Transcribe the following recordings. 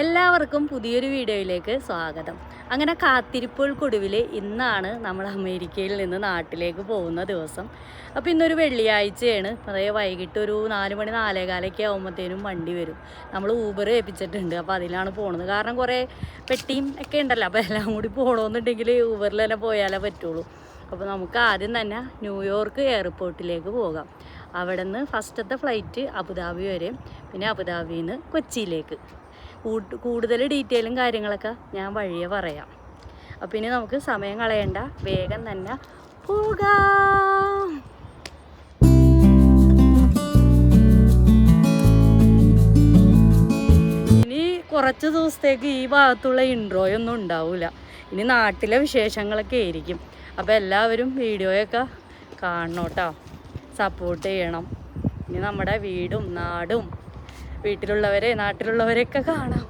എല്ലാവർക്കും പുതിയൊരു വീഡിയോയിലേക്ക് സ്വാഗതം. അങ്ങനെ കാത്തിരിപ്പുകൾക്കൊടുവിൽ ഇന്നാണ് നമ്മൾ അമേരിക്കയിൽ നിന്ന് നാട്ടിലേക്ക് പോകുന്ന ദിവസം. അപ്പോൾ ഇന്നൊരു വെള്ളിയാഴ്ചയാണ്. അതായത് വൈകിട്ട് ഒരു നാല് മണി നാലേകാലൊക്കെ ആകുമ്പോഴത്തേനും വണ്ടി വരും. നമ്മൾ ഊബർ ഏൽപ്പിച്ചിട്ടുണ്ട്. അപ്പോൾ അതിലാണ് പോകുന്നത് കാരണം കുറേ പെട്ടിയും ഒക്കെ ഉണ്ടല്ലോ. അപ്പോൾ എല്ലാം കൂടി പോകണമെന്നുണ്ടെങ്കിൽ ഊബറിൽ തന്നെ പോയാലേ പറ്റുള്ളൂ. അപ്പോൾ നമുക്ക് ആദ്യം തന്നെ ന്യൂയോർക്ക് എയർപോർട്ടിലേക്ക് പോകാം. അവിടെ നിന്ന് ഫസ്റ്റത്തെ ഫ്ലൈറ്റ് അബുദാബി വരെ. പിന്നെ അബുദാബിയിൽ നിന്ന് കൊച്ചിയിലേക്ക്. കൂടുതൽ ഡീറ്റെയിലും കാര്യങ്ങളൊക്കെ ഞാൻ വഴിയെ പറയാം. അപ്പം ഇനി നമുക്ക് സമയം കളയണ്ട. വേഗം തന്നെ പോകാം. ഇനി കുറച്ച് ദിവസത്തേക്ക് ഈ ഭാഗത്തുള്ള ഇൻട്രോയൊന്നും ഉണ്ടാവില്ല ഇനി നാട്ടിലെ വിശേഷങ്ങളൊക്കെ ആയിരിക്കും. അപ്പോൾ എല്ലാവരും വീഡിയോയൊക്കെ കാണണം സപ്പോർട്ട് ചെയ്യണം. ഇനി നമ്മുടെ വീടും നാടും വീട്ടിലുള്ളവരെ നാട്ടിലുള്ളവരെയൊക്കെ കാണാം.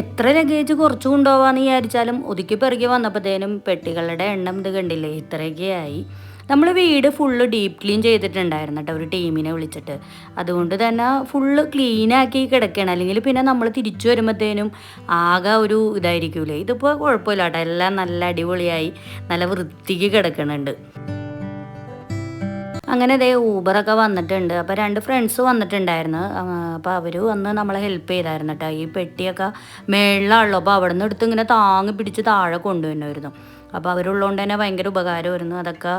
എത്ര ലഗേജ് കുറച്ച് കൊണ്ടുപോവാന്ന് വിചാരിച്ചാലും ഒതുക്കി പെറുകി വന്നപ്പോഴത്തേനും പെട്ടികളുടെ എണ്ണം ഇത് കണ്ടില്ലേ ഇത്രയൊക്കെ ആയി നമ്മൾ വീട് ഫുള്ള് ഡീപ്പ് ക്ലീൻ ചെയ്തിട്ടുണ്ടായിരുന്നു കേട്ടോ ഒരു ടീമിനെ വിളിച്ചിട്ട്. അതുകൊണ്ട് തന്നെ ഫുള്ള് ക്ലീനാക്കി കിടക്കുകയാണ് അല്ലെങ്കിൽ പിന്നെ നമ്മൾ തിരിച്ചു വരുമ്പോഴത്തേനും ആകെ ഒരു ഇതായിരിക്കൂലേ. ഇതിപ്പോൾ കുഴപ്പമില്ല കേട്ടോ എല്ലാം നല്ല അടിപൊളിയായി നല്ല വൃത്തിക്ക് കിടക്കുന്നുണ്ട് അങ്ങനെ അതേ ഊബറൊക്കെ വന്നിട്ടുണ്ട്. അപ്പോൾ രണ്ട് ഫ്രണ്ട്സ് വന്നിട്ടുണ്ടായിരുന്നു. അപ്പോൾ അവർ വന്ന് നമ്മളെ ഹെൽപ്പ് ചെയ്തായിരുന്നു കേട്ടോ ഈ പെട്ടിയൊക്കെ മേളിലാണല്ലോ. അപ്പോൾ അവിടെ നിന്ന് എടുത്ത് ഇങ്ങനെ താങ്ങി പിടിച്ച് താഴെ കൊണ്ടുവന്നായിരുന്നു അപ്പോൾ അവരുള്ളതുകൊണ്ട് തന്നെ ഭയങ്കര ഉപകാരമായിരുന്നു. അതൊക്കെ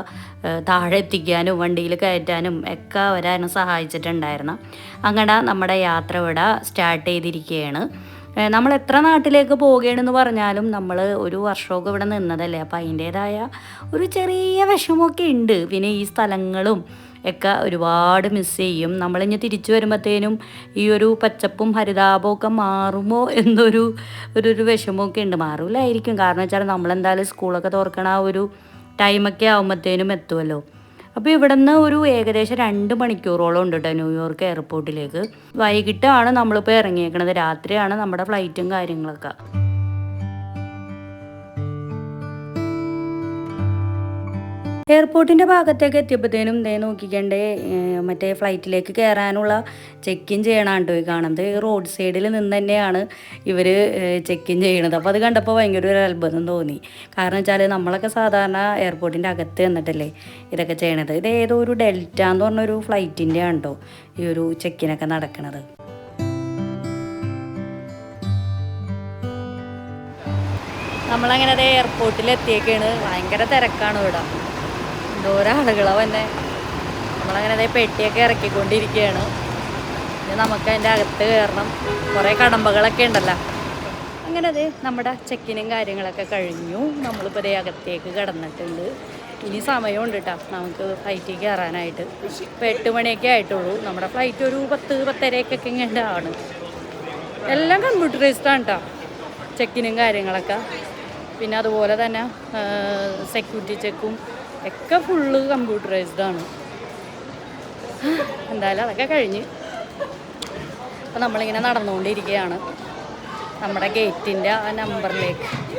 താഴെ എത്തിക്കാനും വണ്ടിയിൽ കയറ്റാനും ഒക്കെ അവരായിരുന്നു സഹായിച്ചിട്ടുണ്ടായിരുന്നു അങ്ങനെ നമ്മുടെ യാത്ര ഇവിടെ സ്റ്റാർട്ട് ചെയ്തിരിക്കുകയാണ്. നമ്മൾ എത്ര നാട്ടിലേക്ക് പോവുകയാണെന്ന് പറഞ്ഞാലും നമ്മൾ ഒരു വർഷമൊക്കെ ഇവിടെ നിന്നതല്ലേ. അപ്പോൾ അതിന്റേതായ ഒരു ചെറിയ വിഷമമൊക്കെ ഉണ്ട്. പിന്നെ ഈ സ്ഥലങ്ങളും ഒക്കെ ഒരുപാട് മിസ് ചെയ്യും. നമ്മളിഞ്ഞ് തിരിച്ചു വരുമ്പോഴത്തേനും ഈ ഒരു പച്ചപ്പും ഹരിതാപവും ഒക്കെ മാറുമോ എന്നൊരു ഒരു ഒരു വിഷമമൊക്കെ ഉണ്ട്. മാറൂലായിരിക്കും. കാരണം വെച്ചാൽ നമ്മളെന്തായാലും സ്കൂളൊക്കെ തുറക്കണ ആ ഒരു ടൈമൊക്കെ ആകുമ്പോഴത്തേനും എത്തുമല്ലോ അപ്പോൾ ഇവിടെ നിന്ന് ഒരു ഏകദേശം രണ്ട് മണിക്കൂറോളം ഉണ്ട് കേട്ടോ ന്യൂയോർക്ക് എയർപോർട്ടിലേക്ക് വൈകിട്ടാണ് നമ്മളിപ്പോൾ ഇറങ്ങിയേക്കണത്. രാത്രിയാണ് നമ്മുടെ ഫ്ലൈറ്റും കാര്യങ്ങളൊക്കെ. എയർപോർട്ടിന്റെ ഭാഗത്തേക്ക് എത്തിയപ്പോഴത്തേനും ദേ നോക്കിക്കണ്ടേ മറ്റേ ഫ്ലൈറ്റിലേക്ക് കയറാനുള്ള ചെക്ക് ഇൻ ചെയ്യണാണ്ട് പോയി കാണുന്നത്. റോഡ് സൈഡിൽ നിന്ന് തന്നെയാണ് ഇവർ ചെക്ക് ഇൻ ചെയ്യണത്. അപ്പോൾ അത് കണ്ടപ്പോൾ ഭയങ്കര ഒരു അത്ഭുതം തോന്നി. കാരണം വെച്ചാൽ നമ്മളൊക്കെ സാധാരണ എയർപോർട്ടിന്റെ അകത്ത് നിന്നിട്ടല്ലേ ഇതൊക്കെ ചെയ്യണത്. ഇത് ഏതോ ഒരു ഡെൽറ്റ എന്ന് പറഞ്ഞൊരു ഫ്ലൈറ്റിന്റെ ആണോ ഈ ഒരു ചെക്കിനൊക്കെ നടക്കണത്. നമ്മളങ്ങനെ അതേ എയർപോർട്ടിൽ എത്തിയേക്കാണ് ഭയങ്കര തിരക്കാണ് ഇവിടെ. എന്തോരം ആളുകളാണ് വന്നെ. നമ്മളങ്ങനെ അതേ പെട്ടിയൊക്കെ ഇറക്കിക്കൊണ്ടിരിക്കുകയാണ് ഇനി നമുക്ക് അതിന്റെ അകത്ത് കയറണം. കുറേ കടമ്പകളൊക്കെ ഉണ്ടല്ലോ. അങ്ങനെ അതെ നമ്മുടെ ചെക്കിനും കാര്യങ്ങളൊക്കെ കഴിഞ്ഞു. നമ്മളിപ്പോൾ അതേ അകത്തേക്ക് കടന്നിട്ടുണ്ട്. ഇനി സമയമുണ്ട് കേട്ടോ നമുക്ക് ഫ്ലൈറ്റിൽ കയറാനായിട്ട്. ഇപ്പോൾ എട്ട് മണിയൊക്കെ ആയിട്ടുള്ളൂ. നമ്മുടെ ഫ്ലൈറ്റ് ഒരു പത്ത് പത്തരയൊക്കെ ആണ്. എല്ലാം കമ്പ്യൂട്ടറൈസ്ഡാണ് കേട്ടോ ചെക്കിനും കാര്യങ്ങളൊക്കെ. പിന്നെ അതുപോലെ തന്നെ സെക്യൂരിറ്റി ചെക്കും ഒക്കെ ഫുള്ള് കമ്പ്യൂട്ടറൈസ്ഡ് ആണ്. എന്തായാലും അതൊക്കെ കഴിഞ്ഞ്. അപ്പം നമ്മളിങ്ങനെ നടന്നുകൊണ്ടിരിക്കുകയാണ്. നമ്മുടെ ഗേറ്റിന്റെ ആ നമ്പറിലേക്ക്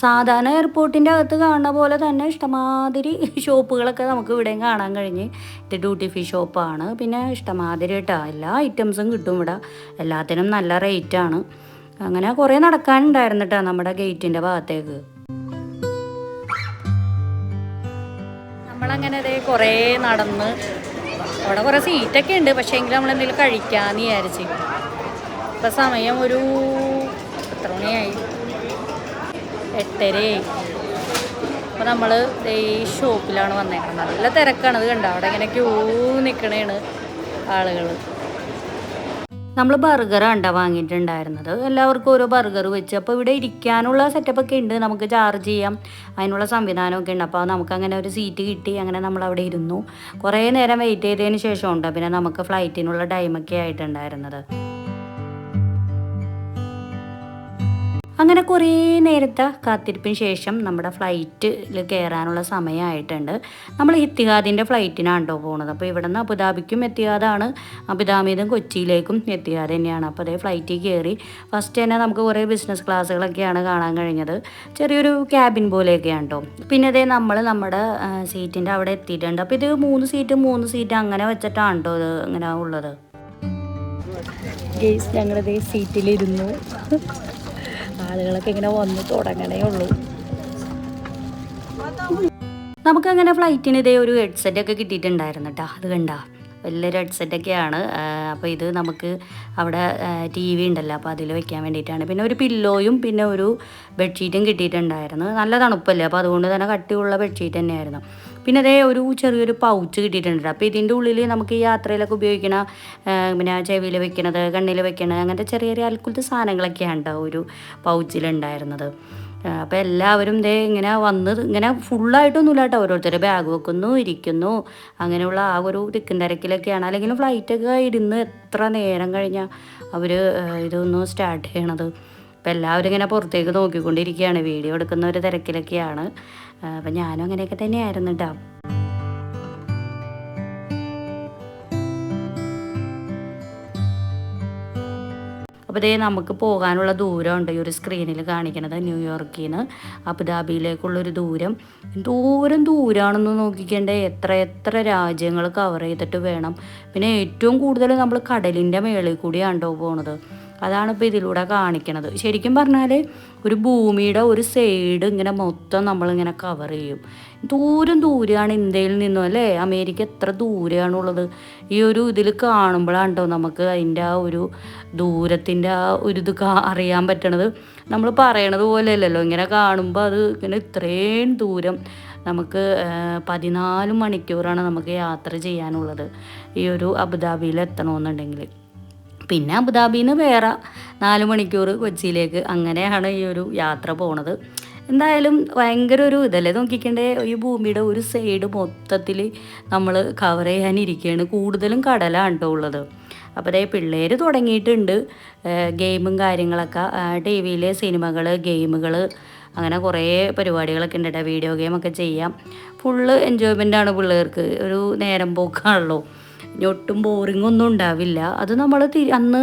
സാധാരണ എയർപോർട്ടിന്റെ അകത്ത് കാണുന്ന പോലെ തന്നെ ഇഷ്ടമാതിരി ഷോപ്പുകളൊക്കെ നമുക്ക് ഇവിടെയും കാണാൻ കഴിഞ്ഞ്. ഇത് ഡ്യൂട്ടി ഫ്രീ ഷോപ്പാണ് പിന്നെ ഇഷ്ടമാതിരി കേട്ടോ എല്ലാ ഐറ്റംസും കിട്ടും ഇവിടെ. എല്ലാത്തിനും നല്ല റേറ്റാണ് അങ്ങനെ കുറേ നടക്കാനുണ്ടായിരുന്നു കേട്ടോ നമ്മുടെ ഗേറ്റിന്റെ ഭാഗത്തേക്ക്. നമ്മളങ്ങനെ അതേ കുറേ നടന്ന്. അവിടെ കുറേ സീറ്റൊക്കെ ഉണ്ട്. പക്ഷേ എങ്കിലും നമ്മൾ എന്തെങ്കിലും കഴിക്കാമെന്ന് വിചാരിച്ച്. ഇപ്പം സമയം ഒരു എത്ര മണിയായി? എട്ടരയായി. അപ്പോൾ നമ്മൾ ഈ ഷോപ്പിലാണ് വന്നേക്കുന്നത് നല്ല തിരക്കാണ് ഇത് കണ്ടോ? അവിടെ ഇങ്ങനെ ക്യൂ നിൽക്കണേണ് ആളുകൾ നമ്മൾ ബർഗറാണ് കേട്ടോ വാങ്ങിയിട്ടുണ്ടായിരുന്നത്. എല്ലാവർക്കും ഓരോ ബർഗർ വെച്ച്. അപ്പോൾ ഇവിടെ ഇരിക്കാനുള്ള സെറ്റപ്പൊക്കെ ഉണ്ട്. നമുക്ക് ചാർജ് ചെയ്യാം. അതിനുള്ള സംവിധാനമൊക്കെ ഉണ്ട്. അപ്പോൾ നമുക്ക് അങ്ങനെ ഒരു സീറ്റ് കിട്ടി. അങ്ങനെ നമ്മൾ അവിടെ ഇരുന്നു. കുറേ നേരം വെയിറ്റ് ചെയ്തതിന് ശേഷം ഉണ്ട് പിന്നെ നമുക്ക് ഫ്ലൈറ്റിനുള്ള ടൈമൊക്കെ ആയിട്ടുണ്ടായിരുന്നത്. അങ്ങനെ കുറേ നേരത്തെ കാത്തിരിപ്പിന് ശേഷം നമ്മുടെ ഫ്ലൈറ്റിൽ കയറാനുള്ള സമയമായിട്ടുണ്ട്. നമ്മൾ ഇത്തിഹാദിന്റെ ഫ്ലൈറ്റിനാണ് കേട്ടോ പോകുന്നത് അപ്പോൾ ഇവിടെ നിന്ന് അബുദാബിക്കും എത്തിയാതാണ് അബുദാബിയിൽ കൊച്ചിയിലേക്കും എത്തിയാത് തന്നെയാണ്. അപ്പോൾ അതേ ഫ്ലൈറ്റിൽ കയറി ഫസ്റ്റ് തന്നെ നമുക്ക് കുറേ ബിസിനസ് ക്ലാസ്സുകളൊക്കെയാണ് കാണാൻ കഴിഞ്ഞത്. ചെറിയൊരു ക്യാബിൻ പോലെയൊക്കെയാണ് കേട്ടോ പിന്നെ അതേ നമ്മൾ നമ്മുടെ സീറ്റിന്റെ അവിടെ എത്തിയിട്ടുണ്ട്. അപ്പോൾ ഇത് മൂന്ന് സീറ്റ് മൂന്ന് സീറ്റ് അങ്ങനെ വെച്ചിട്ടാണ് കേട്ടോ ഇത് അങ്ങനെ ഉള്ളത്. ഗേസ് ഞങ്ങളിതേ സീറ്റിലിരുന്നു ആളുകളൊക്കെ ഇങ്ങനെ വന്ന് തുടങ്ങണേ ഉള്ളൂ. നമുക്കങ്ങനെ ഫ്ലൈറ്റിന് ഇതേ ഒരു ഹെഡ്സെറ്റ് ഒക്കെ കിട്ടിയിട്ടുണ്ടായിരുന്നു കേട്ടോ അത് കണ്ട. വലിയൊരു ഹെഡ്സെറ്റൊക്കെയാണ്. അപ്പോൾ ഇത് നമുക്ക് അവിടെ ടി വി ഉണ്ടല്ലോ. അപ്പോൾ അതിൽ വെക്കാൻ വേണ്ടിയിട്ടാണ്. പിന്നെ ഒരു പില്ലോയും പിന്നെ ഒരു ബെഡ്ഷീറ്റും കിട്ടിയിട്ടുണ്ടായിരുന്നു. നല്ല തണുപ്പല്ലേ? അപ്പോൾ അതുകൊണ്ട് തന്നെ കട്ടിയുള്ള ബെഡ്ഷീറ്റ് തന്നെയായിരുന്നു. പിന്നെ അതേ ഒരു ചെറിയൊരു പൗച്ച് കിട്ടിയിട്ടുണ്ട് അപ്പോൾ ഇതിന്റെ ഉള്ളിൽ നമുക്ക് ഈ യാത്രയിലൊക്കെ ഉപയോഗിക്കണ പിന്നെ ചെവിയിൽ വെക്കണത് കണ്ണിൽ വെക്കണത് അങ്ങനത്തെ ചെറിയ ചെറിയ അൽക്കുലത്തെ സാധനങ്ങളൊക്കെയാണ് കേട്ടോ ഒരു പൗച്ചിലുണ്ടായിരുന്നത് അപ്പോൾ എല്ലാവരും ദേ ഇങ്ങനെ വന്ന് ഇങ്ങനെ ഫുള്ളായിട്ടൊന്നുമില്ല കേട്ടോ ഓരോരുത്തർ ബാഗ് വെക്കുന്നു ഇരിക്കുന്നു. അങ്ങനെയുള്ള ആ ഒരു തിക്കും തിരക്കിലൊക്കെയാണ്. അല്ലെങ്കിൽ ഫ്ലൈറ്റൊക്കെ ഇരുന്ന് എത്ര നേരം കഴിഞ്ഞാൽ അവർ ഇതൊന്നും സ്റ്റാർട്ട് ചെയ്യണത്. അപ്പോൾ എല്ലാവരും ഇങ്ങനെ പുറത്തേക്ക് നോക്കിക്കൊണ്ടിരിക്കുകയാണ്. വീഡിയോ എടുക്കുന്ന ഒരു തിരക്കിലൊക്കെയാണ്. അപ്പം ഞാനും അങ്ങനെയൊക്കെ തന്നെയായിരുന്നു കേട്ടോ അപ്പോൾ ഇതേ നമുക്ക് പോകാനുള്ള ദൂരമുണ്ട് ഈ ഒരു സ്ക്രീനിൽ കാണിക്കുന്നത് ന്യൂയോർക്കിൽ നിന്ന് അബുദാബിയിലേക്കുള്ളൊരു ദൂരം. ദൂരം ദൂരമാണെന്ന് നോക്കിക്കേണ്ട. എത്ര എത്ര രാജ്യങ്ങൾ കവർ ചെയ്തിട്ട് വേണം. പിന്നെ ഏറ്റവും കൂടുതൽ നമ്മൾ കടലിന്റെ മേളിൽ കൂടിയാണ് കേട്ടോ പോണത്. അതാണ് ഇപ്പോൾ ഇതിലൂടെ കാണിക്കണത്. ശരിക്കും പറഞ്ഞാൽ ഒരു ഭൂമിയുടെ ഒരു സൈഡ് ഇങ്ങനെ മൊത്തം നമ്മളിങ്ങനെ കവർ ചെയ്യും. ദൂരം ദൂരെയാണ് ഇന്ത്യയിൽ നിന്നും അല്ലേ? അമേരിക്ക എത്ര ദൂരെയാണുള്ളത്? ഈ ഒരു ഇതിൽ കാണുമ്പോഴാണ് കേട്ടോ നമുക്ക് അതിന്റെ ആ ഒരു ദൂരത്തിന്റെ ആ ഒരു ഇത് അറിയാൻ പറ്റണത്? നമ്മൾ പറയണത് പോലെ അല്ലല്ലോ ഇങ്ങനെ കാണുമ്പോൾ അത് ഇങ്ങനെ ഇത്രയും ദൂരം നമുക്ക് പതിനാല് മണിക്കൂറാണ് നമുക്ക് യാത്ര ചെയ്യാനുള്ളത്. ഈ ഒരു അബുദാബിയിൽ എത്തണമെന്നുണ്ടെങ്കിൽ പിന്നെ അബുദാബിയിൽ നിന്ന് വേറെ നാല് മണിക്കൂർ കൊച്ചിയിലേക്ക് അങ്ങനെയാണ് ഈ ഒരു യാത്ര പോണത്. എന്തായാലും ഭയങ്കര ഒരു ഇതല്ലേ? നോക്കിക്കണ്ടേ ഈ ഭൂമിയുടെ ഒരു സൈഡ് മൊത്തത്തിൽ നമ്മൾ കവർ ചെയ്യാനിരിക്കുകയാണ് കൂടുതലും കടലാണ് കേട്ടോ ഉള്ളത്. അപ്പോൾ അതേ പിള്ളേർ തുടങ്ങിയിട്ടുണ്ട്. ഗെയിമും കാര്യങ്ങളൊക്കെ. ടി വിയിലെ സിനിമകൾ ഗെയിമുകൾ അങ്ങനെ കുറേ പരിപാടികളൊക്കെ ഉണ്ട് വീഡിയോ ഗെയിമൊക്കെ ചെയ്യാം. ഫുള്ള് എൻജോയ്മെന്റ് ആണ് പിള്ളേർക്ക്. ഒരു നേരം പോക്കാണല്ലോ. ഇനി ഒട്ടും ബോറിംഗ് ഒന്നും ഉണ്ടാവില്ല. അത് നമ്മൾ അന്ന്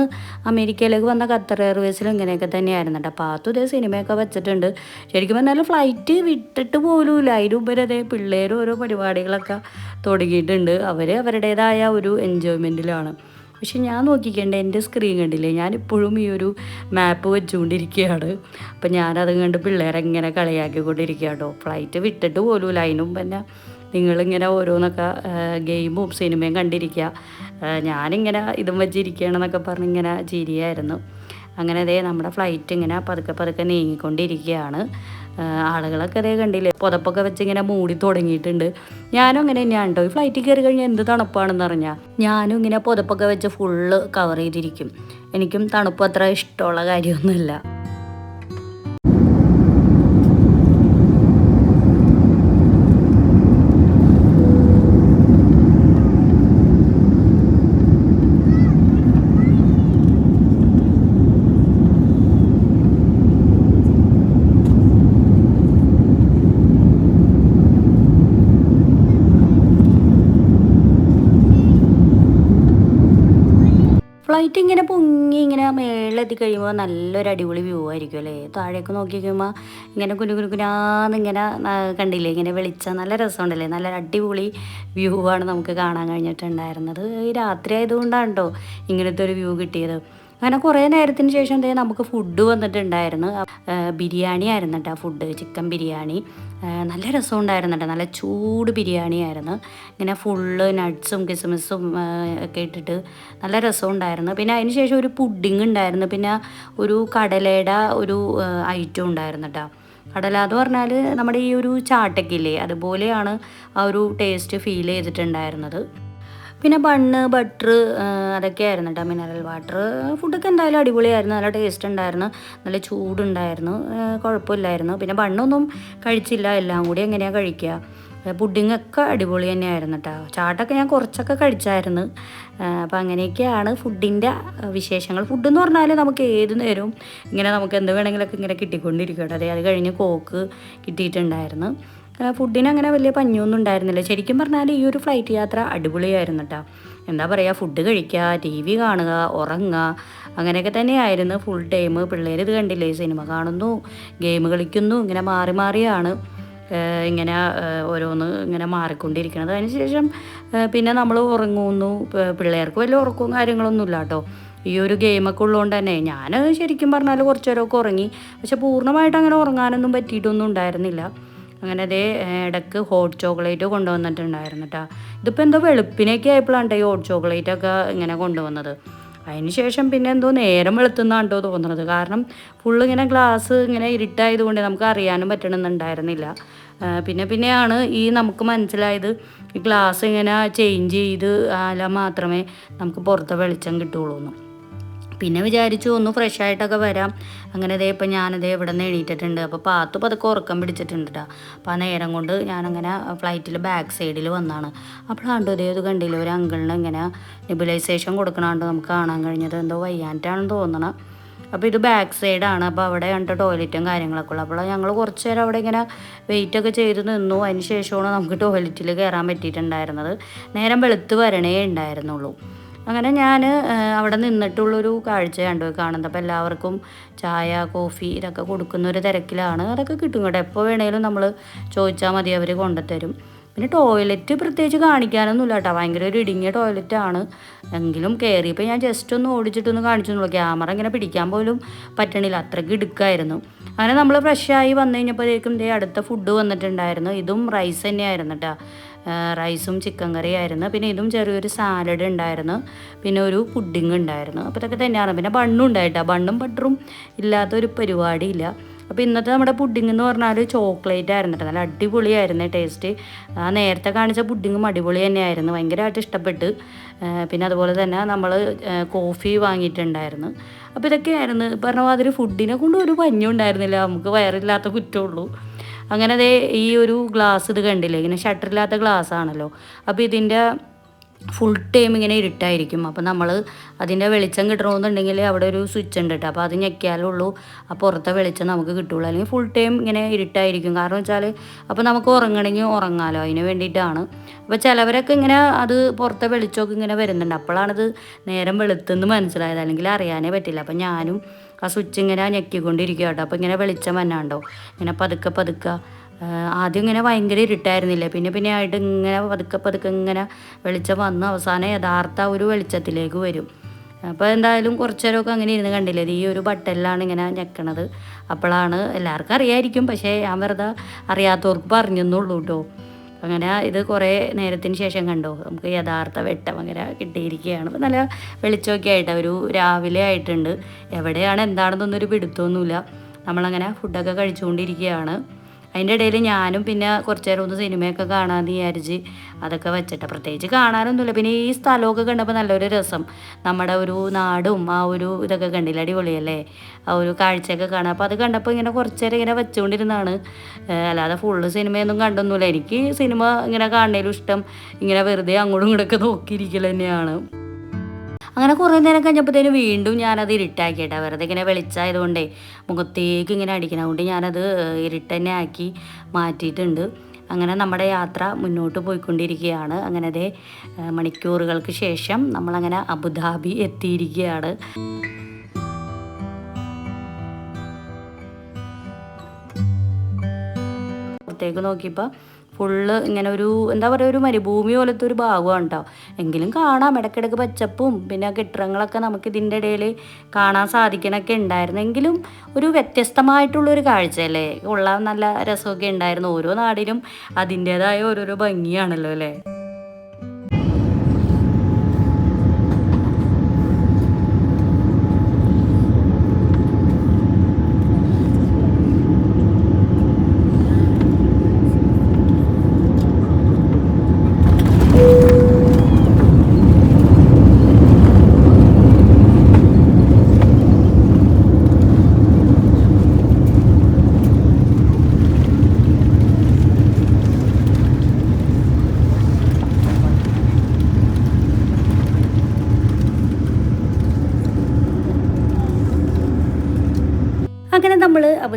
അമേരിക്കയിലേക്ക് വന്ന ഖത്തർ എയർവേസിൽ ഇങ്ങനെയൊക്കെ തന്നെയായിരുന്നു കേട്ടോ. അപ്പോൾ അതും ഇതേ സിനിമയൊക്കെ വെച്ചിട്ടുണ്ട്. ശരിക്കും പറഞ്ഞാൽ ഫ്ലൈറ്റ് വിട്ടിട്ട് പോലുമില്ല. അതിന്റെ ഉപരി അതേ പിള്ളേർ ഓരോ പരിപാടികളൊക്കെ തുടങ്ങിയിട്ടുണ്ട്. അവർ അവരുടേതായ ഒരു എൻജോയ്മെന്റിലാണ് പക്ഷെ ഞാൻ നോക്കിക്കേണ്ട എന്റെ സ്ക്രീൻ കണ്ടില്ലേ? ഞാനിപ്പോഴും ഈ ഒരു മാപ്പ് വെച്ചുകൊണ്ടിരിക്കുകയാണ്. അപ്പം ഞാനത് കണ്ട് പിള്ളേരെങ്ങനെ കളിയാക്കിക്കൊണ്ടിരിക്കുക കേട്ടോ. ഫ്ലൈറ്റ് വിട്ടിട്ട് പോലുമില്ല. ലൈനും പിന്നെ നിങ്ങളിങ്ങനെ ഓരോന്നൊക്കെ ഗെയിമും സിനിമയും കണ്ടിരിക്കുക ഞാനിങ്ങനെ ഇതും വെച്ചിരിക്കുകയാണെന്നൊക്കെ പറഞ്ഞ് ഇങ്ങനെ ചിരിയായിരുന്നു. അങ്ങനെ അതേ നമ്മുടെ ഫ്ലൈറ്റ് ഇങ്ങനെ പതുക്കെ പതുക്കെ നീങ്ങിക്കൊണ്ടിരിക്കുകയാണ് ആളുകളൊക്കെ അതേ കണ്ടില്ലേ പുതപ്പൊക്കെ വെച്ച് ഇങ്ങനെ മൂടി തുടങ്ങിയിട്ടുണ്ട്. ഞാനും അങ്ങനെ തന്നെയാണ് കേട്ടോ ഈ ഫ്ലൈറ്റിൽ കയറി കഴിഞ്ഞാൽ എന്ത് തണുപ്പാണെന്ന് പറഞ്ഞാൽ ഞാനും ഇങ്ങനെ പുതപ്പൊക്കെ വെച്ച് ഫുള്ള് കവർ ചെയ്തിരിക്കും. എനിക്കും തണുപ്പ് അത്ര ഇഷ്ടമുള്ള കാര്യമൊന്നുമില്ല. ഫ്ലൈറ്റ് ഇങ്ങനെ പൊങ്ങി ഇങ്ങനെ മേളിലെത്തി കഴിയുമ്പോൾ നല്ലൊരു അടിപൊളി വ്യൂ ആയിരിക്കും അല്ലേ? താഴേക്ക് നോക്കി കഴിയുമ്പോൾ ഇങ്ങനെ കുനു കുനു കുനാന്ന് ഇങ്ങനെ കണ്ടില്ലേ? ഇങ്ങനെ വെളിച്ചം നല്ല രസമുണ്ടല്ലേ? നല്ല അടിപൊളി വ്യൂ ആണ് നമുക്ക് കാണാൻ കഴിഞ്ഞിട്ടുണ്ടായിരുന്നത്. ഈ രാത്രി ആയതുകൊണ്ടാണ് കേട്ടോ ഇങ്ങനത്തെ ഒരു വ്യൂ കിട്ടിയത്. അങ്ങനെ കുറേ നേരത്തിന് ശേഷം നമുക്ക് ഫുഡ് വന്നിട്ടുണ്ടായിരുന്നു. ബിരിയാണി ആയിരുന്നു കേട്ടോ ഫുഡ് ചിക്കൻ ബിരിയാണി. നല്ല രസമുണ്ടായിരുന്നു കേട്ടോ നല്ല ചൂട് ബിരിയാണി ആയിരുന്നു ഇങ്ങനെ ഫുള്ള് നട്ട്സും കിസ്മിസും ഒക്കെ ഇട്ടിട്ട് നല്ല രസമുണ്ടായിരുന്നു. പിന്നെ അതിന് ശേഷം ഒരു പുഡിങ് ഉണ്ടായിരുന്നു. പിന്നെ ഒരു കടലയുടെ ഒരു ഐറ്റം ഉണ്ടായിരുന്നു കേട്ടോ കടല എന്ന് പറഞ്ഞാൽ നമ്മുടെ ഈ ഒരു ചാട്ടക്കില്ലേ? അതുപോലെയാണ് ആ ഒരു ടേസ്റ്റ് ഫീൽ ചെയ്തിട്ടുണ്ടായിരുന്നത്. പിന്നെ ബണ്ണ് ബട്ടർ അതൊക്കെ ആയിരുന്നു കേട്ടോ മിനറൽ വാട്ടർ ഫുഡൊക്കെ എന്തായാലും അടിപൊളിയായിരുന്നു. നല്ല ടേസ്റ്റ് ഉണ്ടായിരുന്നു. നല്ല ചൂടുണ്ടായിരുന്നു. കുഴപ്പമില്ലായിരുന്നു. പിന്നെ ബണ്ണൊന്നും കഴിച്ചില്ല. എല്ലാം കൂടി എങ്ങനെയാണ് കഴിക്കുക? പുഡിങ്ങൊക്കെ അടിപൊളി തന്നെയായിരുന്നു കേട്ടോ ചാട്ടൊക്കെ ഞാൻ കുറച്ചൊക്കെ കഴിച്ചായിരുന്നു. അപ്പോൾ അങ്ങനെയൊക്കെയാണ് ഫുഡിന്റെ വിശേഷങ്ങൾ. ഫുഡ് എന്ന് പറഞ്ഞാൽ നമുക്ക് ഏത് നേരവും ഇങ്ങനെ നമുക്ക് എന്ത് വേണമെങ്കിലൊക്കെ ഇങ്ങനെ കിട്ടിക്കൊണ്ടിരിക്കും കേട്ടോ അതെ അത് കഴിഞ്ഞ് കോക്ക് കിട്ടിയിട്ടുണ്ടായിരുന്നു. ഫുഡിന് അങ്ങനെ വലിയ പഞ്ഞൊന്നും ഉണ്ടായിരുന്നില്ല. ശരിക്കും പറഞ്ഞാൽ ഈ ഒരു ഫ്ലൈറ്റ് യാത്ര അടിപൊളിയായിരുന്നു കേട്ടോ എന്താ പറയുക ഫുഡ് കഴിക്കുക ടി വി കാണുക ഉറങ്ങുക അങ്ങനെയൊക്കെ തന്നെയായിരുന്നു ഫുൾ ടൈം പിള്ളേർ ഇത് കണ്ടില്ലേ സിനിമ കാണുന്നു ഗെയിം കളിക്കുന്നു ഇങ്ങനെ മാറി മാറിയാണ് ഇങ്ങനെ ഓരോന്ന് ഇങ്ങനെ മാറിക്കൊണ്ടിരിക്കുന്നത്. അതിനുശേഷം പിന്നെ നമ്മൾ ഉറങ്ങുന്നു. പിള്ളേർക്ക് വലിയ ഉറക്കവും കാര്യങ്ങളൊന്നും ഇല്ല കേട്ടോ ഈ ഒരു ഗെയിമൊക്കെ ഉള്ളതുകൊണ്ട് തന്നെ. ഞാൻ ശരിക്കും പറഞ്ഞാൽ കുറച്ചു നേരമൊക്കെ ഉറങ്ങി. പക്ഷെ പൂർണമായിട്ട് അങ്ങനെ ഉറങ്ങാനൊന്നും പറ്റിയിട്ടൊന്നും ഉണ്ടായിരുന്നില്ല. അങ്ങനെ അതേ ഇടയ്ക്ക് ഹോട്ട് ചോക്ലേറ്റ് കൊണ്ടുവന്നിട്ടുണ്ടായിരുന്നു കേട്ടോ ഇതിപ്പോൾ എന്തോ വെളുപ്പിനൊക്കെ ആയപ്പോഴാണ് ഈ ഹോട്ട് ചോക്ലേറ്റ് ഒക്കെ ഇങ്ങനെ കൊണ്ടുവന്നത്. അതിന് ശേഷം പിന്നെ എന്തോ നേരം വെളുത്തുന്നാണ്ടോ തോന്നുന്നത്. കാരണം ഫുള്ള് ഇങ്ങനെ ഗ്ലാസ് ഇങ്ങനെ ഇരുട്ടായതുകൊണ്ട് നമുക്ക് അറിയാനും പറ്റണമെന്നുണ്ടായിരുന്നില്ല പിന്നെ പിന്നെയാണ് ഈ നമുക്ക് മനസ്സിലായത് ഈ ഗ്ലാസ് ഇങ്ങനെ ചേഞ്ച് ചെയ്ത് ആല മാത്രമേ നമുക്ക് പുറത്തെ വെളിച്ചം കിട്ടുകയുള്ളൂ എന്ന് പിന്നെ വിചാരിച്ചു ഒന്ന് ഫ്രഷ് ആയിട്ടൊക്കെ വരാം. അങ്ങനെ ദേ ഇപ്പം ഞാനതേ ഇവിടെ നിന്ന് എണീറ്റിട്ടുണ്ട്. അപ്പോൾ പാത്ത് പതുക്കെ ഉറക്കം പിടിച്ചിട്ടുണ്ട് അപ്പോൾ ആ നേരം കൊണ്ട് ഞാനങ്ങനെ ഫ്ലൈറ്റിൽ ബാക്ക് സൈഡിൽ വന്നാണ്. അപ്പോഴാണ്ടോ ഇതേ ഇത് കണ്ടില്ല ഒരു അങ്കിളിന് ഇങ്ങനെ നെബുലൈസേഷൻ കൊടുക്കണാണ്ട് നമുക്ക് കാണാൻ കഴിഞ്ഞത്. എന്തോ വയ്യാനിട്ടാണെന്ന് തോന്നണം. അപ്പോൾ ഇത് ബാക്ക് സൈഡാണ് അപ്പോൾ അവിടെ കണ്ട ടോയ്ലറ്റും കാര്യങ്ങളൊക്കെ ഉള്ളു. അപ്പോൾ ഞങ്ങൾ കുറച്ച് നേരം അവിടെ ഇങ്ങനെ വെയിറ്റ് ഒക്കെ ചെയ്ത് നിന്നു. അതിന് ശേഷമാണ് നമുക്ക് ടോയ്ലറ്റിൽ കയറാൻ പറ്റിയിട്ടുണ്ടായിരുന്നത്. നേരം വെളുത്ത് വരണേ ഉണ്ടായിരുന്നുള്ളൂ. അങ്ങനെ ഞാൻ അവിടെ നിന്നിട്ടുള്ളൊരു കണ്ടു കാണുന്നത്. അപ്പോൾ എല്ലാവർക്കും ചായ കോഫി ഇതൊക്കെ കൊടുക്കുന്ന ഒരു തിരക്കിലാണ്. അതൊക്കെ കിട്ടും കേട്ടോ. എപ്പോൾ വേണേലും നമ്മൾ ചോദിച്ചാൽ മതി അവർ കൊണ്ടുത്തരും പിന്നെ ടോയ്ലറ്റ് പ്രത്യേകിച്ച് കാണിക്കാനൊന്നുമില്ല കേട്ടോ. ഭയങ്കര ഒരു ഇടുങ്ങിയ ടോയ്ലറ്റാണ്. എങ്കിലും കയറിയപ്പോൾ ഞാൻ ജസ്റ്റ് ഒന്ന് ഓടിച്ചിട്ടൊന്ന് കാണിച്ചെന്നുള്ളൂ. ക്യാമറ ഇങ്ങനെ പിടിക്കാൻ പോലും പറ്റണില്ല. അത്രയ്ക്ക് ഇടുക്കായിരുന്നു. അങ്ങനെ നമ്മൾ ഫ്രഷായി വന്നു കഴിഞ്ഞപ്പോഴേക്കും ദേ അടുത്ത ഫുഡ് വന്നിട്ടുണ്ടായിരുന്നു. ഇതും റൈസ് തന്നെയായിരുന്നു കേട്ടോ. റൈസും ചിക്കൻ കറിയായിരുന്നു. പിന്നെ ഇതും ചെറിയൊരു സാലഡ് ഉണ്ടായിരുന്നു. പിന്നെ ഒരു പുഡിങ് ഉണ്ടായിരുന്നു. അപ്പോൾ ഇതൊക്കെ തന്നെയാണ്. പിന്നെ ബണ്ണും ഉണ്ടായിട്ടാ. ബണ്ണും ബട്ടറും ഇല്ലാത്തൊരു പരിപാടിയില്ല. അപ്പോൾ ഇന്നത്തെ നമ്മുടെ പുഡിംഗ് എന്ന് പറഞ്ഞാൽ ചോക്ലേറ്റ് ആയിരുന്നു നല്ല അടിപൊളിയായിരുന്നു ടേസ്റ്റ് ആ നേരത്തെ കാണിച്ച പുഡിങ്ങും അടിപൊളി തന്നെയായിരുന്നു. ഭയങ്കരമായിട്ട് ഇഷ്ടപ്പെട്ട്. പിന്നെ അതുപോലെ തന്നെ നമ്മൾ കോഫി വാങ്ങിയിട്ടുണ്ടായിരുന്നു. അപ്പോൾ ഇതൊക്കെയായിരുന്നു. പറഞ്ഞ മാതിരി ഫുഡിനെ കൊണ്ട് ഒരു പഞ്ഞും ഉണ്ടായിരുന്നില്ല. നമുക്ക് വയറില്ലാത്ത കുറ്റമുള്ളൂ അങ്ങനെ അതേ ഈ ഒരു ഗ്ലാസ് ഇത് കണ്ടില്ലേ? ഇങ്ങനെ ഷട്ടറില്ലാത്ത ഗ്ലാസ് ആണല്ലോ. അപ്പോൾ ഇതിന്റെ ഫുൾ ടൈം ഇങ്ങനെ ഇരുട്ടായിരിക്കും. അപ്പോൾ നമ്മൾ അതിന്റെ വെളിച്ചം കിട്ടണമെന്നുണ്ടെങ്കിൽ അവിടെ ഒരു സ്വിച്ച് ഉണ്ട് കേട്ടോ അപ്പോൾ അത് ഞെക്കിയാലുള്ളൂ ആ പുറത്തെ വെളിച്ചം നമുക്ക് കിട്ടുള്ളൂ. അല്ലെങ്കിൽ ഫുൾ ടൈം ഇങ്ങനെ ഇരുട്ടായിരിക്കും. കാരണം വെച്ചാൽ അപ്പോൾ നമുക്ക് ഉറങ്ങണമെങ്കിൽ ഉറങ്ങാമല്ലോ അതിന് വേണ്ടിയിട്ടാണ്. അപ്പോൾ ചിലവരൊക്കെ ഇങ്ങനെ അത് പുറത്തെ വെളിച്ചമൊക്കെ ഇങ്ങനെ വരുന്നുണ്ട്. അപ്പോഴാണത് നേരം വെളുത്തെന്ന് മനസ്സിലായത്. അല്ലെങ്കിൽ അറിയാനേ പറ്റില്ല. അപ്പോൾ ഞാനും ആ സ്വിച്ച് ഇങ്ങനെ ഞെക്കിക്കൊണ്ടിരിക്കുക കേട്ടോ. അപ്പോൾ ഇങ്ങനെ വെളിച്ചം വന്നാണ്ടോ? ഇങ്ങനെ പതുക്കെ പതുക്കെ. ആദ്യം ഇങ്ങനെ ഭയങ്കര ഇരുട്ടായിരുന്നില്ല? പിന്നെ പിന്നെ ആയിട്ട് ഇങ്ങനെ പതുക്കെ പതുക്കെ ഇങ്ങനെ വെളിച്ചം വന്ന്. അവസാനം യഥാർത്ഥ ഒരു വെളിച്ചത്തിലേക്ക് വരും. അപ്പോൾ എന്തായാലും കുറച്ച് നേരമൊക്കെ അങ്ങനെ ഇരുന്ന് കണ്ടില്ലേ? ഈ ഒരു ബട്ടലിലാണ് ഇങ്ങനെ ഞെക്കണത്. അപ്പോഴാണ് എല്ലാവർക്കും അറിയായിരിക്കും. പക്ഷേ ഞാൻ വെറുതെ അറിയാത്തവർക്ക് പറഞ്ഞെന്നുള്ളൂ കേട്ടോ. അങ്ങനെ ഇത് കുറേ നേരത്തിന് ശേഷം കണ്ടോ. നമുക്ക് യഥാർത്ഥ വെട്ടം അങ്ങനെ കിട്ടിയിരിക്കുകയാണ്. അപ്പോൾ നല്ല വെളിച്ചമൊക്കെ ആയിട്ട് ഒരു രാവിലെ ആയിട്ടുണ്ട്. എവിടെയാണ് എന്താണെന്നൊന്നൊരു പിടുത്തമൊന്നുമില്ല. നമ്മളങ്ങനെ ഫുഡൊക്കെ കഴിച്ചുകൊണ്ടിരിക്കുകയാണ്. അതിന്റെ ഇടയിൽ ഞാനും പിന്നെ കുറച്ച് നേരം ഒന്ന് സിനിമയൊക്കെ കാണാമെന്ന് വിചാരിച്ച് അതൊക്കെ വെച്ചിട്ട്. പ്രത്യേകിച്ച് കാണാനൊന്നുമില്ല. പിന്നെ ഈ സ്ഥലമൊക്കെ കണ്ടപ്പോൾ നല്ലൊരു രസം. നമ്മുടെ ഒരു നാടും ആ ഒരു ഇതൊക്കെ കണ്ടില്ല? അടിപൊളിയല്ലേ? ആ ഒരു കാഴ്ചയൊക്കെ കാണാം. അപ്പോൾ അത് കണ്ടപ്പോൾ ഇങ്ങനെ കുറച്ച് നേരം ഇങ്ങനെ വെച്ചുകൊണ്ടിരുന്നതാണ്. അല്ലാതെ ഫുള്ള് സിനിമയൊന്നും കണ്ടൊന്നുമില്ല. എനിക്ക് സിനിമ ഇങ്ങനെ കാണുന്നതിലും ഇഷ്ടം. ഇങ്ങനെ വെറുതെ അങ്ങോട്ടും ഇങ്ങോട്ടൊക്കെ നോക്കിയിരിക്കൽ തന്നെയാണ്. അങ്ങനെ കുറേ നേരം കഴിഞ്ഞപ്പോഴത്തേനും വീണ്ടും ഞാനത് ഇരുട്ടാക്കിയിട്ടാണ് വെറുതെ ഇങ്ങനെ വെളിച്ചായതുകൊണ്ടേ മുഖത്തേക്ക് ഇങ്ങനെ അടിക്കണം അതുകൊണ്ട് ഞാനത് ഇരുട്ട് തന്നെ ആക്കി മാറ്റിയിട്ടുണ്ട്. അങ്ങനെ നമ്മുടെ യാത്ര മുന്നോട്ട് പോയിക്കൊണ്ടിരിക്കുകയാണ്. അങ്ങനെ അതേ മണിക്കൂറുകൾക്ക് ശേഷം നമ്മളങ്ങനെ അബുദാബി എത്തിയിരിക്കുകയാണ്. പുറത്തേക്ക് നോക്കിയപ്പോൾ ഫുള്ള് ഇങ്ങനെ ഒരു എന്താ പറയുക ഒരു മരുഭൂമി പോലത്തെ ഒരു ഭാഗമാണ് കേട്ടോ എങ്കിലും കാണാം ഇടയ്ക്കിടയ്ക്ക് പച്ചപ്പും പിന്നെ കെട്ടിടങ്ങളൊക്കെ നമുക്ക് ഇതിന്റെ ഇടയിൽ കാണാൻ ഉണ്ടായിരുന്നു എങ്കിലും ഒരു വ്യത്യസ്തമായിട്ടുള്ളൊരു കാഴ്ചയല്ലേ? ഉള്ള നല്ല രസമൊക്കെ ഉണ്ടായിരുന്നു. ഓരോ നാടിനും അതിന്റേതായ ഓരോരോ ഭംഗിയാണല്ലോ അല്ലേ?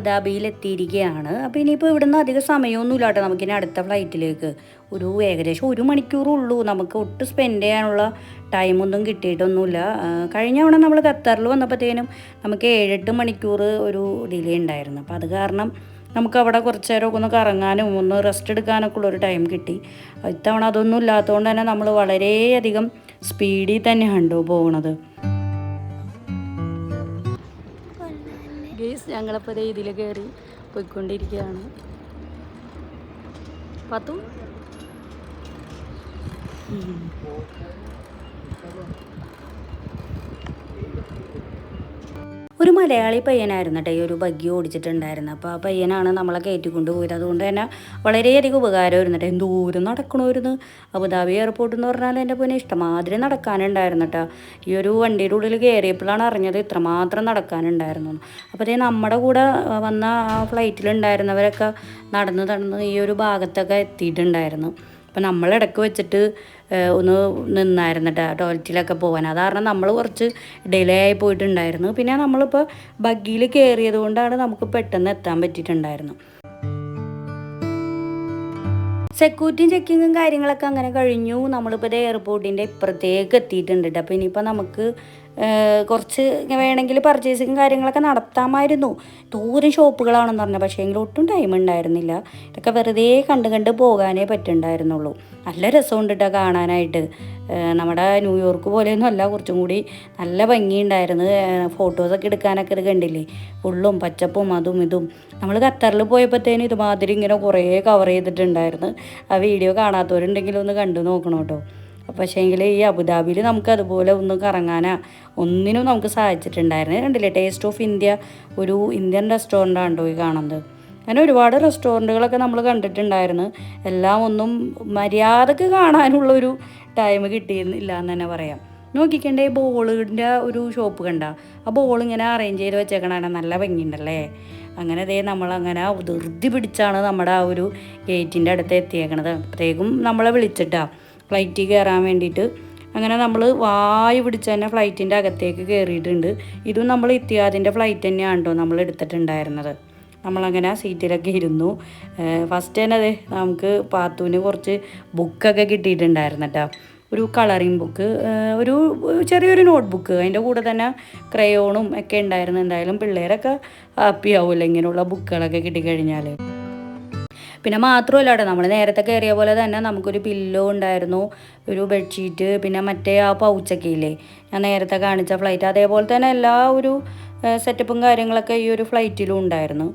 അബുദാബിയിൽ എത്തിയിരിക്കുകയാണ് അപ്പോൾ ഇനിയിപ്പോൾ ഇവിടുന്ന് അധികം സമയമൊന്നുമില്ല കേട്ടോ നമുക്കിനി അടുത്ത ഫ്ലൈറ്റിലേക്ക് ഒരു ഏകദേശം ഒരു മണിക്കൂറുള്ളൂ. നമുക്ക് ഒട്ടും സ്പെൻഡ് ചെയ്യാനുള്ള ടൈമൊന്നും കിട്ടിയിട്ടൊന്നുമില്ല. കഴിഞ്ഞ തവണ നമ്മൾ ഖത്തറിൽ വന്നപ്പോഴത്തേനും നമുക്ക് ഏഴെട്ട് മണിക്കൂർ ഒരു ഡിലേ ഉണ്ടായിരുന്നു. അപ്പോൾ അത് കാരണം നമുക്ക് അവിടെ കുറച്ച് നേരമൊക്കെ ഒന്ന് കറങ്ങാനും ഒന്ന് റെസ്റ്റ് എടുക്കാനൊക്കെ ഉള്ളൊരു ടൈം കിട്ടി. ഇത്തവണ അതൊന്നും ഇല്ലാത്തതുകൊണ്ട് തന്നെ നമ്മൾ വളരെയധികം സ്പീഡിൽ തന്നെയാണ് പോകുന്നത് ഞങ്ങളിപ്പോൾ ദേ ഇതിൽ കയറി പോയിക്കൊണ്ടിരിക്കുകയാണ്. പത്തു? ഒരു മലയാളി പയ്യനായിരുന്നു കേട്ടോ ഈ ഒരു ബഗ്ഗി ഓടിച്ചിട്ടുണ്ടായിരുന്നു അപ്പോൾ ആ പയ്യനാണ് നമ്മളെ കയറ്റിക്കൊണ്ട് പോയത്. അതുകൊണ്ട് തന്നെ വളരെയധികം ഉപകാരമായിരുന്നു കേട്ടോ. എന്തോരം നടക്കണമായിരുന്നു. അബുദാബി എയർപോർട്ട് എന്ന് പറഞ്ഞാൽ എന്റെ പൊന്നെ ഇഷ്ടമാതിരി നടക്കാനുണ്ടായിരുന്നു കേട്ടോ. ഈ ഒരു വണ്ടിയുടെ ഉള്ളിൽ കയറിയപ്പോഴാണ് അറിഞ്ഞത് ഇത്രമാത്രം നടക്കാനുണ്ടായിരുന്നു. അപ്പോൾ അതേ നമ്മുടെ കൂടെ വന്ന ആ ഫ്ലൈറ്റിലുണ്ടായിരുന്നവരൊക്കെ നടന്ന് നടന്ന് ഈ ഒരു ഭാഗത്തൊക്കെ എത്തിയിട്ടുണ്ടായിരുന്നു. അപ്പം നമ്മൾ ഇടയ്ക്ക് വെച്ചിട്ട് ഒന്ന് നിന്നായിരുന്നു കേട്ടോ ടോയ്ലറ്റിലൊക്കെ പോകാൻ അത് കാരണം നമ്മൾ കുറച്ച് ഡിലേ ആയി പോയിട്ടുണ്ടായിരുന്നു. പിന്നെ നമ്മളിപ്പോൾ ബഗ്ഗിയിൽ കയറിയത് കൊണ്ടാണ് നമുക്ക് പെട്ടെന്ന് എത്താൻ പറ്റിയിട്ടുണ്ടായിരുന്നു. സെക്യൂരിറ്റിയും ചെക്കിങ്ങും കാര്യങ്ങളൊക്കെ അങ്ങനെ കഴിഞ്ഞു. നമ്മളിപ്പോൾ ഇത് എയർപോർട്ടിന്റെ ഇപ്പുറത്തേക്ക് എത്തിയിട്ടുണ്ട് അപ്പോൾ ഇനിയിപ്പോൾ നമുക്ക് കുറച്ച് വേണമെങ്കിൽ പർച്ചേസിങ് കാര്യങ്ങളൊക്കെ നടത്താമായിരുന്നു. ദൂരം ഷോപ്പുകളാണെന്ന് പറഞ്ഞത് പക്ഷേ എങ്കിലും ഒട്ടും ടൈം ഉണ്ടായിരുന്നില്ല. ഇതൊക്കെ വെറുതെ കണ്ട് കണ്ട് പോകാനേ പറ്റുണ്ടായിരുന്നുള്ളൂ. നല്ല രസമുണ്ട് കേട്ടോ കാണാനായിട്ട്. നമ്മുടെ ന്യൂയോർക്ക് പോലെയൊന്നും അല്ല. കുറച്ചും കൂടി നല്ല ഭംഗിയുണ്ടായിരുന്നു. ഫോട്ടോസൊക്കെ എടുക്കാനൊക്കെ ഇത് കണ്ടില്ലേ? ഫുള്ളും പച്ചപ്പും അതും ഇതും. നമ്മൾ ഖത്തറിൽ പോയപ്പോഴത്തേനും ഇതുമാതിരി ഇങ്ങനെ കുറേ കവർ ചെയ്തിട്ടുണ്ടായിരുന്നു. ആ വീഡിയോ കാണാത്തവരുണ്ടെങ്കിലും ഒന്ന് കണ്ടു നോക്കണം കേട്ടോ പക്ഷേങ്കിൽ ഈ അബുദാബിയിൽ നമുക്ക് അതുപോലെ ഒന്നും കറങ്ങാനാ ഒന്നിനും നമുക്ക് സാധിച്ചിട്ടുണ്ടായിരുന്നു കണ്ടില്ലേ ടേസ്റ്റ് ഓഫ് ഇന്ത്യ ഒരു ഇന്ത്യൻ റെസ്റ്റോറന്റ് ആണ് ഈ കാണുന്നത്. അങ്ങനെ ഒരുപാട് റെസ്റ്റോറന്റുകളൊക്കെ നമ്മൾ കണ്ടിട്ടുണ്ടായിരുന്നു. എല്ലാം ഒന്നും മര്യാദയ്ക്ക് കാണാനുള്ളൊരു ടൈം കിട്ടിയിരുന്നില്ല എന്ന് തന്നെ പറയാം. നോക്കിക്കണ്ടേ ബോളിന്റെ ഒരു ഷോപ്പ് കണ്ട? ആ ബോൾ ഇങ്ങനെ അറേഞ്ച് ചെയ്ത് വെച്ചേക്കണ നല്ല ഭംഗിയുണ്ടല്ലേ? അങ്ങനെ ദേ നമ്മളങ്ങനെ ധൃതി പിടിച്ചാണ് നമ്മുടെ ആ ഒരു ഗേറ്റിന്റെ അടുത്ത് എത്തിയേക്കണത്. അപ്പോഴത്തേക്കും നമ്മളെ വിളിച്ചിട്ടാ. ഫ്ലൈറ്റിൽ കയറാൻ വേണ്ടിയിട്ട്. അങ്ങനെ നമ്മൾ വായു പിടിച്ച് തന്നെ ഫ്ലൈറ്റിന്റെ അകത്തേക്ക് കയറിയിട്ടുണ്ട്. ഇതും നമ്മൾ ഇത്തിയാദിന്റെ ഫ്ലൈറ്റ് തന്നെയാണ് കേട്ടോ നമ്മൾ എടുത്തിട്ടുണ്ടായിരുന്നത്. നമ്മളങ്ങനെ സീറ്റിലൊക്കെ ഇരുന്നു. ഫസ്റ്റ് തന്നെ അതെ നമുക്ക് പാത്തുവിന് കുറച്ച് ബുക്കൊക്കെ കിട്ടിയിട്ടുണ്ടായിരുന്നു കേട്ടോ. ഒരു കളറിങ് ബുക്ക് ഒരു ചെറിയൊരു നോട്ട്ബുക്ക് അതിന്റെ കൂടെ തന്നെ ക്രയോണും ഒക്കെ ഉണ്ടായിരുന്നു. എന്തായാലും പിള്ളേരൊക്കെ ഹാപ്പി ആവുമല്ലോ ഇങ്ങനെയുള്ള ബുക്കുകളൊക്കെ കിട്ടിക്കഴിഞ്ഞാൽ പിന്നെ മാത്രമല്ല കേട്ടോ നമ്മൾ നേരത്തെ കയറിയ പോലെ തന്നെ നമുക്കൊരു പില്ലോ ഉണ്ടായിരുന്നു ഒരു ബെഡ്ഷീറ്റ് പിന്നെ മറ്റേ ആ പൗച്ചൊക്കെ ഇല്ലേ? ഞാൻ നേരത്തെ കാണിച്ച ഫ്ലൈറ്റ് അതേപോലെ തന്നെ എല്ലാ ഒരു സെറ്റപ്പും കാര്യങ്ങളൊക്കെ ഈ ഒരു ഫ്ലൈറ്റിലും ഉണ്ടായിരുന്നു.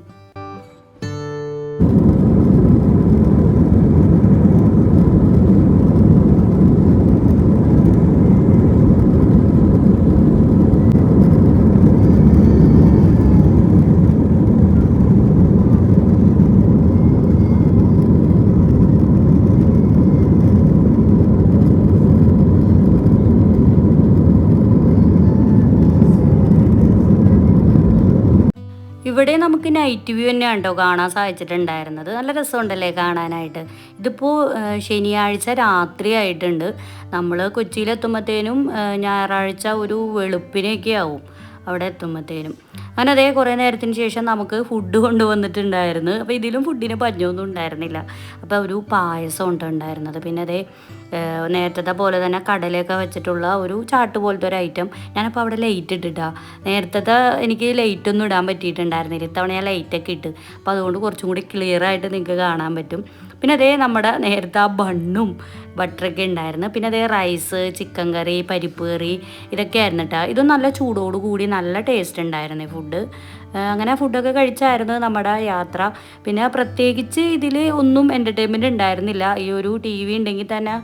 ഇവിടെ നമുക്ക് നൈറ്റ് വ്യൂ തന്നെയാണ് കേട്ടോ കാണാൻ സാധിച്ചിട്ടുണ്ടായിരുന്നത്? നല്ല രസമുണ്ടല്ലേ കാണാനായിട്ട്? ഇതിപ്പോൾ ശനിയാഴ്ച രാത്രി ആയിട്ടുണ്ട്. നമ്മൾ കൊച്ചിയിലെത്തുമ്പോഴത്തേനും ഞായറാഴ്ച ഒരു വെളുപ്പിനൊക്കെ ആവും. അവിടെ എത്തുമ്പോഴത്തേനും അങ്ങനെ അതേ കുറേ നേരത്തിന് ശേഷം നമുക്ക് ഫുഡ് കൊണ്ടുവന്നിട്ടുണ്ടായിരുന്നു. അപ്പോൾ ഇതിലും ഫുഡിന് പഞ്ഞൊന്നും ഉണ്ടായിരുന്നില്ല. അപ്പോൾ ഒരു പായസം ഉണ്ട് ഉണ്ടായിരുന്നത്. പിന്നെ അതേ നേരത്തെ പോലെ തന്നെ കടലയൊക്കെ വെച്ചിട്ടുള്ള ഒരു ചാട്ട് പോലത്തെ ഒരു ഐറ്റം ഞാനപ്പോൾ അവിടെ ലൈറ്റ് ഇട്ടിട്ടാ. നേരത്തെ എനിക്ക് ലൈറ്റ് ഒന്നും ഇടാൻ പറ്റിയിട്ടുണ്ടായിരുന്നില്ല. ഇത്തവണ ഞാൻ ലൈറ്റൊക്കെ ഇട്ട്. അപ്പോൾ അതുകൊണ്ട് കുറച്ചും കൂടി ക്ലിയർ ആയിട്ട് നിങ്ങൾക്ക് കാണാൻ പറ്റും. പിന്നെ അതേ നമ്മുടെ നേരത്തെ ആ ബണ്ണും ബട്ടറൊക്കെ ഉണ്ടായിരുന്നു. പിന്നെ അതേ റൈസ് ചിക്കൻ കറി പരിപ്പ് കറി ഇതൊക്കെ ആയിരുന്നു കേട്ടോ ഇതും നല്ല ചൂടോട് കൂടി നല്ല ടേസ്റ്റ് ഉണ്ടായിരുന്നു ഈ ഫുഡ് അങ്ങനെ ഫുഡൊക്കെ കഴിച്ചായിരുന്നു നമ്മുടെ യാത്ര. പിന്നെ പ്രത്യേകിച്ച് ഇതിൽ ഒന്നും എന്റർടൈൻമെന്റ് ഉണ്ടായിരുന്നില്ല. ഈ ഒരു ടി വി ഉണ്ടെങ്കിൽ തന്നെ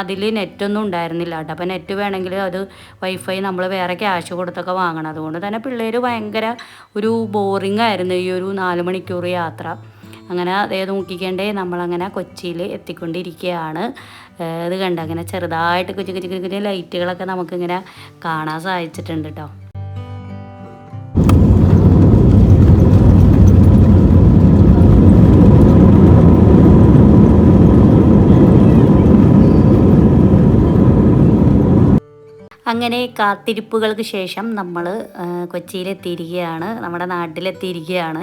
അതിൽ നെറ്റൊന്നും ഉണ്ടായിരുന്നില്ല കേട്ടോ അപ്പോൾ നെറ്റ് വേണമെങ്കിൽ അത് വൈഫൈ നമ്മൾ വേറെ ക്യാഷ് കൊടുത്തൊക്കെ വാങ്ങണം. അതുകൊണ്ട് തന്നെ പിള്ളേർ ഭയങ്കര ഒരു ബോറിംഗ് ആയിരുന്നു ഈ ഒരു നാല് മണിക്കൂർ യാത്ര. അങ്ങനെ അതേ നോക്കിക്കണ്ടേ നമ്മളങ്ങനെ കൊച്ചിയിൽ എത്തിക്കൊണ്ടിരിക്കുകയാണ് ഇത് കണ്ട? അങ്ങനെ ചെറുതായിട്ട് കുഞ്ഞു കുഞ്ഞു കുഞ്ഞു ലൈറ്റുകളൊക്കെ നമുക്കിങ്ങനെ കാണാൻ സാധിച്ചിട്ടുണ്ട് കേട്ടോ അങ്ങനെ കാത്തിരിപ്പുകൾക്ക് ശേഷം നമ്മൾ കൊച്ചിയിലെത്തിയിരിക്കുകയാണ്. നമ്മുടെ നാട്ടിലെത്തിയിരിക്കുകയാണ്.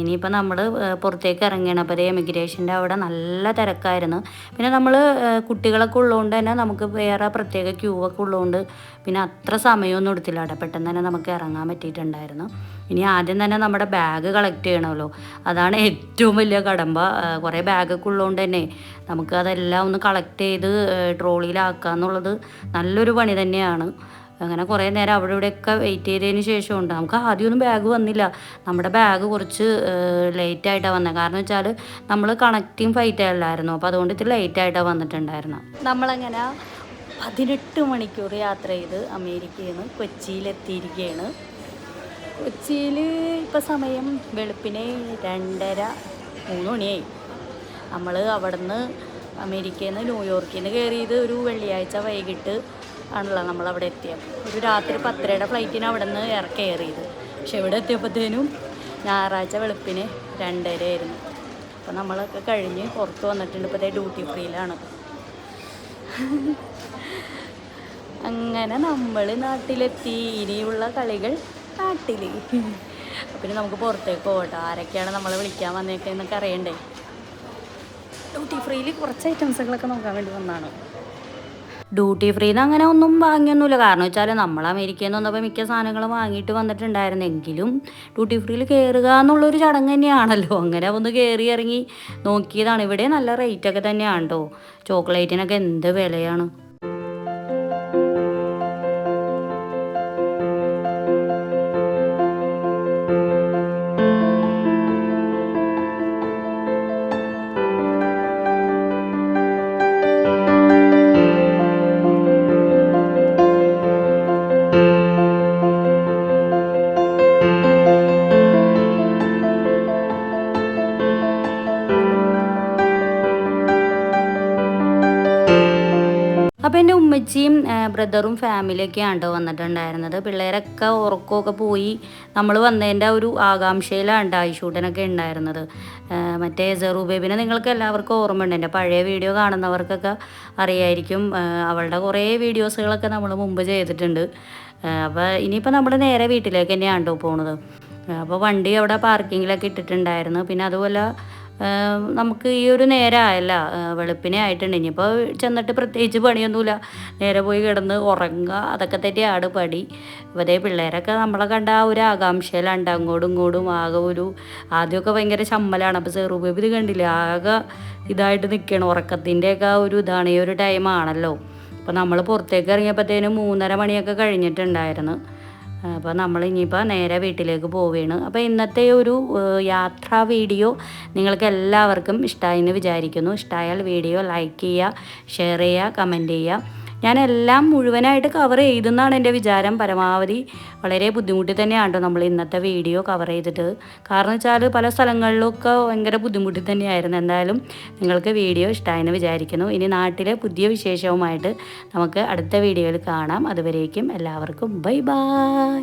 ഇനിയിപ്പോൾ നമ്മൾ പുറത്തേക്ക് ഇറങ്ങിയാണ് അപ്പോൾ അതേ എമിഗ്രേഷന്റെ അവിടെ നല്ല തിരക്കായിരുന്നു. പിന്നെ നമ്മൾ കുട്ടികളൊക്കെ ഉള്ളതുകൊണ്ട് തന്നെ നമുക്ക് വേറെ പ്രത്യേക ക്യൂ ഒക്കെ ഉള്ളതുകൊണ്ട് പിന്നെ അത്ര സമയമൊന്നും എടുത്തില്ല. അവിടെ പെട്ടെന്ന് തന്നെ നമുക്ക് ഇറങ്ങാൻ പറ്റിയിട്ടുണ്ടായിരുന്നു. ഇനി ആദ്യം തന്നെ നമ്മുടെ ബാഗ് കളക്ട് ചെയ്യണമല്ലോ. അതാണ് ഏറ്റവും വലിയ കടമ്പ. കുറേ ബാഗൊക്കെ ഉള്ളതുകൊണ്ട് തന്നെ നമുക്ക് അതെല്ലാം ഒന്ന് കളക്ട് ചെയ്ത് ട്രോളിയിലാക്കുക എന്നുള്ളത് നല്ലൊരു പണി തന്നെയാണ്. അങ്ങനെ കുറേ നേരം അവിടെ ഇവിടെയൊക്കെ വെയിറ്റ് ചെയ്തതിന് ശേഷമുണ്ട്. നമുക്ക് ആദ്യമൊന്നും ബാഗ് വന്നില്ല. നമ്മുടെ ബാഗ് കുറച്ച് ലേറ്റായിട്ടാണ് വന്നത് കാരണം വെച്ചാൽ നമ്മൾ കണക്റ്റിംഗ് ഫൈറ്റ് അല്ലായിരുന്നു. അപ്പോൾ അതുകൊണ്ട് ഇത്തിരി ലേറ്റായിട്ടാണ് വന്നിട്ടുണ്ടായിരുന്നത് വന്നിട്ടുണ്ടായിരുന്നു. നമ്മളങ്ങനെ പതിനെട്ട് മണിക്കൂർ യാത്ര ചെയ്ത് അമേരിക്കയിൽ നിന്ന് കൊച്ചിയിലെത്തിയിരിക്കുകയാണ് കൊച്ചിയിൽ ഇപ്പോൾ സമയം വെളുപ്പിനെ രണ്ടര മൂന്ന് മണിയായി. നമ്മൾ അവിടുന്ന് അമേരിക്കയിൽ നിന്ന് ന്യൂയോർക്കിൽ നിന്ന് കയറിയത് ഒരു വെള്ളിയാഴ്ച വൈകിട്ട് ആണല്ലോ നമ്മൾ അവിടെ എത്തിയത്. ഒരു രാത്രി പത്തരയുടെ ഫ്ലൈറ്റിന് അവിടെ നിന്ന് ഇറക്കയറിയത് കയറിയത്. പക്ഷെ ഇവിടെ എത്തിയപ്പോഴത്തേനും ഞായറാഴ്ച വെളുപ്പിന് രണ്ടരയായിരുന്നു. അപ്പോൾ നമ്മളൊക്കെ കഴിഞ്ഞ് പുറത്ത് വന്നിട്ടുണ്ട്. ഇപ്പോൾ ഡ്യൂട്ടി ഫ്രീയിലാണ് അങ്ങനെ നമ്മൾ നാട്ടിലെത്തി. ഇനിയുള്ള കളികൾ നാട്ടിൽ പിന്നെ നമുക്ക് പുറത്തേക്ക് പോകട്ടെ. ആരൊക്കെയാണ് നമ്മളെ വിളിക്കാൻ വന്നേക്കെന്നൊക്കെ അറിയണ്ടേ? ഡ്യൂട്ടി ഫ്രീയിൽ കുറച്ച് ഐറ്റംസുകളൊക്കെ നോക്കാൻ വേണ്ടി വന്നതാണ്. ഡ്യൂട്ടി ഫ്രീന്ന് അങ്ങനെ ഒന്നും വാങ്ങിയൊന്നുമില്ല. കാരണം വെച്ചാൽ നമ്മൾ അമേരിക്കയിൽ നിന്ന് വന്നപ്പോൾ മിക്ക സാധനങ്ങളും വാങ്ങിയിട്ട് വന്നിട്ടുണ്ടായിരുന്നെങ്കിലും ഡ്യൂട്ടി ഫ്രീയിൽ കയറുക എന്നുള്ളൊരു ചടങ്ങ് തന്നെയാണല്ലോ. അങ്ങനെ ഒന്ന് കയറി ഇറങ്ങി നോക്കിയതാണ്. ഇവിടെ നല്ല റേറ്റൊക്കെ തന്നെയാണ് കേട്ടോ ചോക്ലേറ്റിനൊക്കെ എന്ത് വിലയാണ്? അപ്പോൾ ബ്രദറും ഫാമിലിയൊക്കെയാണ് കേട്ടോ വന്നിട്ടുണ്ടായിരുന്നത്. പിള്ളേരൊക്കെ ഉറക്കമൊക്കെ പോയി നമ്മൾ വന്നതിന്റെ ഒരു ആകാംക്ഷയിലാണ് ആയിഷൂട്ടനൊക്കെ ഉണ്ടായിരുന്നത്. മറ്റേ സെറൂബേബിനെ നിങ്ങൾക്ക് എല്ലാവർക്കും ഓർമ്മയുണ്ട്. എന്റെ പഴയ വീഡിയോ കാണുന്നവർക്കൊക്കെ അറിയായിരിക്കും. അവളുടെ കുറേ വീഡിയോസുകളൊക്കെ നമ്മൾ മുമ്പ് ചെയ്തിട്ടുണ്ട്. അപ്പോൾ ഇനിയിപ്പോൾ നമ്മൾ നേരെ വീട്ടിലേക്ക് തന്നെയാണ് കേട്ടോ പോണത് അപ്പോൾ വണ്ടി അവിടെ പാർക്കിങ്ങിലൊക്കെ ഇട്ടിട്ടുണ്ടായിരുന്നു. പിന്നെ അതുപോലെ നമുക്ക് ഈ ഒരു നേരമായല്ല വെളുപ്പിനെ ആയിട്ടുണ്ട്. ഇനിയിപ്പോൾ ചെന്നിട്ട് പ്രത്യേകിച്ച് പണിയൊന്നുമില്ല. നേരെ പോയി കിടന്ന് ഉറങ്ങുക. അതൊക്കെ ആട് പടി ഇവതേ പിള്ളേരൊക്കെ നമ്മളെ കണ്ട ആ ഒരു ആകാംക്ഷയിലുണ്ട്. അങ്ങോട്ടും ഇങ്ങോട്ടും ആകെ ഒരു ആദ്യമൊക്കെ ഭയങ്കര ചമ്മലാണ് അപ്പോൾ സെറൂബേബി ഇത് കണ്ടില്ല? ആകെ ഇതായിട്ട് നിൽക്കണം ഉറക്കത്തിന്റെയൊക്കെ ആ ഒരു ഇതാണ്. ഈ ഒരു ടൈമാണല്ലോ അപ്പോൾ നമ്മൾ പുറത്തേക്ക് ഇറങ്ങിയപ്പോഴത്തേനും മൂന്നര മണിയൊക്കെ കഴിഞ്ഞിട്ടുണ്ടായിരുന്നു. അപ്പോൾ നമ്മൾ ഇനിയിപ്പോൾ നേരെ വീട്ടിലേക്ക് പോവുകയാണ് അപ്പോൾ ഇന്നത്തെ ഒരു യാത്രാ വീഡിയോ നിങ്ങൾക്ക് എല്ലാവർക്കും ഇഷ്ടമായി എന്ന് വിചാരിക്കുന്നു. ഇഷ്ടമായാൽ വീഡിയോ ലൈക്ക് ചെയ്യുക ഷെയർ ചെയ്യുക കമന്റ് ചെയ്യുക. ഞാനെല്ലാം മുഴുവനായിട്ട് കവർ ചെയ്തെന്നാണ് എന്റെ വിചാരം. പരമാവധി വളരെ ബുദ്ധിമുട്ടി തന്നെയാണ് നമ്മൾ ഇന്നത്തെ വീഡിയോ കവർ ചെയ്തിട്ട്. കാരണം വെച്ചാൽ പല സ്ഥലങ്ങളിലൊക്കെ ഭയങ്കര ബുദ്ധിമുട്ടി തന്നെയായിരുന്നു. എന്തായാലും നിങ്ങൾക്ക് വീഡിയോ ഇഷ്ടമായെന്ന് വിചാരിക്കുന്നു. ഇനി നാട്ടിലെ പുതിയ വിശേഷവുമായിട്ട് നമുക്ക് അടുത്ത വീഡിയോയിൽ കാണാം. അതുവരേക്കും എല്ലാവർക്കും ബൈ ബൈ.